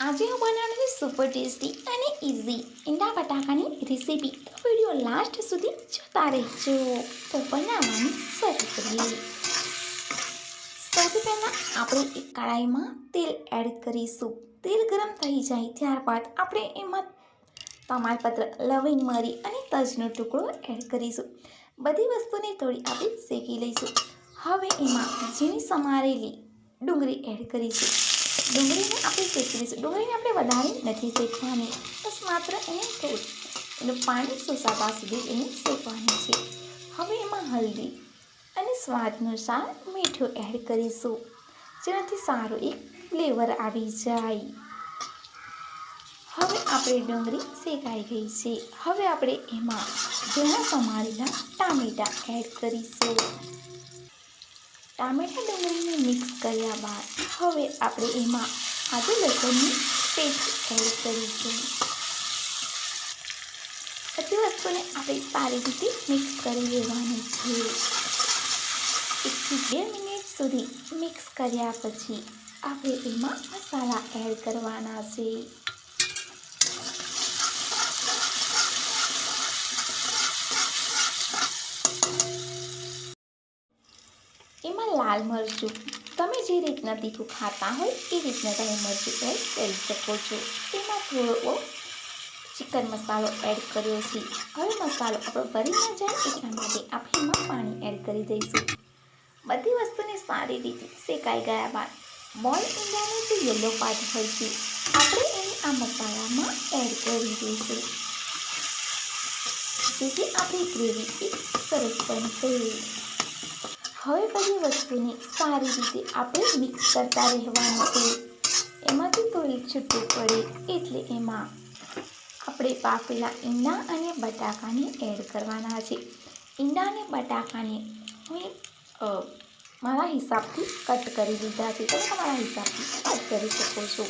આજે હું બનાવીશ સુપર ટેસ્ટી અને ઇઝી ઈંડા બટાકાની રેસીપી તો વીડિયો લાસ્ટ સુધી જોતા રહેજો. તો બનાવવાનું શરૂ કરીએ. સૌથી પહેલાં આપણે એક કડાઈમાં તેલ એડ કરીશું. તેલ ગરમ થઈ જાય ત્યારબાદ આપણે એમાં તમાલપત્ર, લવિંગ મરી અને તજનો ટુકડો એડ કરીશું. બધી વસ્તુને થોડી આપણે શેકી લઈશું. હવે એમાં ઝીણી સમારેલી ડુંગળી એડ કરીશું. ડુંગળીને આપણે શેકી લઈશું ડુંગળીને આપણે વધારે નથી શેકવાની, બસ માત્ર એને થોડું એનું પાણી સુસાવા સુધી એને શેકવાની છે. હવે એમાં હલ્દી અને સ્વાદનુસાર મીઠું એડ કરીશું, જેનાથી સારું એક ફ્લેવર આવી જાય. હવે આપણે ડુંગળી શેકાઈ ગઈ છે. હવે આપણે એમાં ઝીણા સમારેલા ટામેટાં એડ કરીશું. ટામેટા ડુંગળીને મિક્સ કર્યા બાદ હવે આપણે એમાં આદુ લસણની પેસ્ટ એડ કરીશું. બધી વસ્તુને આપણે સારી રીતે મિક્સ કરી લેવાની છે. એકથી બે મિનિટ સુધી મિક્સ કર્યા પછી આપણે એમાં મસાલા એડ કરવાના છે. એમાં લાલ મરચું તમે જે રીતના તીખું ખાતા હોય એ રીતના તમે મરચું એડ કરી શકો છો. તેમાં થોડો ચિકન મસાલો એડ કર્યો છે. હવે મસાલો આપણો ભરી ન જાય એટલા માટે આપણે પાણી એડ કરી દઈશું. બધી વસ્તુને સારી રીતે શેકાઈ ગયા બાદ બોલ ઈંડાનો જે યલો પાર્ટ હોય છે, આપણે એને આ મસાલામાં એડ કરી દઈશું. જેથી આપણી ગ્રેવી સરસ બનશે. હવે બધી વસ્તુને સારી રીતે આપણે મિક્સ કરતા રહેવાનું છે? એમાંથી થોડી છૂટું પડે એટલે એમાં આપણે પાકેલા ઈંડા અને બટાકાને એડ કરવાના છે. ઈંડા અને બટાકાને હું મારા હિસાબથી કટ કરી દીધા છે. તમે તમારા હિસાબથી કટ કરી શકો છો.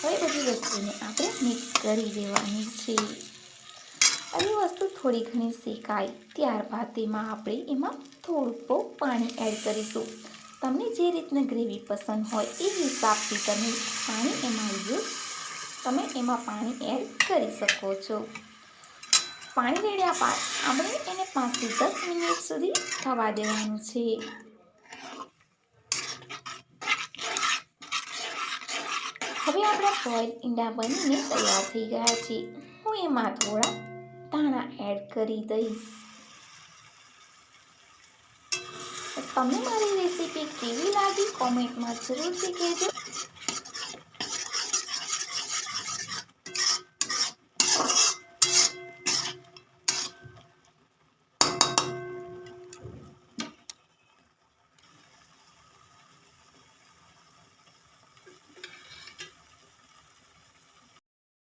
હવે બધી વસ્તુને આપણે મિક્સ કરી દેવાની છે. આવી વસ્તુ થોડી ઘણી શેકાય. ત્યારબાદ તેમાં આપણે એમાં થોડુંક પાણી એડ કરીશું. તમને જે રીતના ગ્રેવી પસંદ હોય એ હિસાબથી તમે પાણી એમાં યુઝ તમે એમાં પાણી એડ કરી શકો છો. પાણી રેડ્યા બાદ આપણે એને પાંચથી દસ મિનિટ સુધી થવા દેવાનું છે. હવે આપણા બોઇલ ઈંડા બનીને તૈયાર થઈ ગયા છે. હું એમાં થોડા ધાણા એડ કરી દઈશ. તમે મારી રેસીપી કેવી લાગી? કોમેન્ટમાં જરૂરથી કહેજો.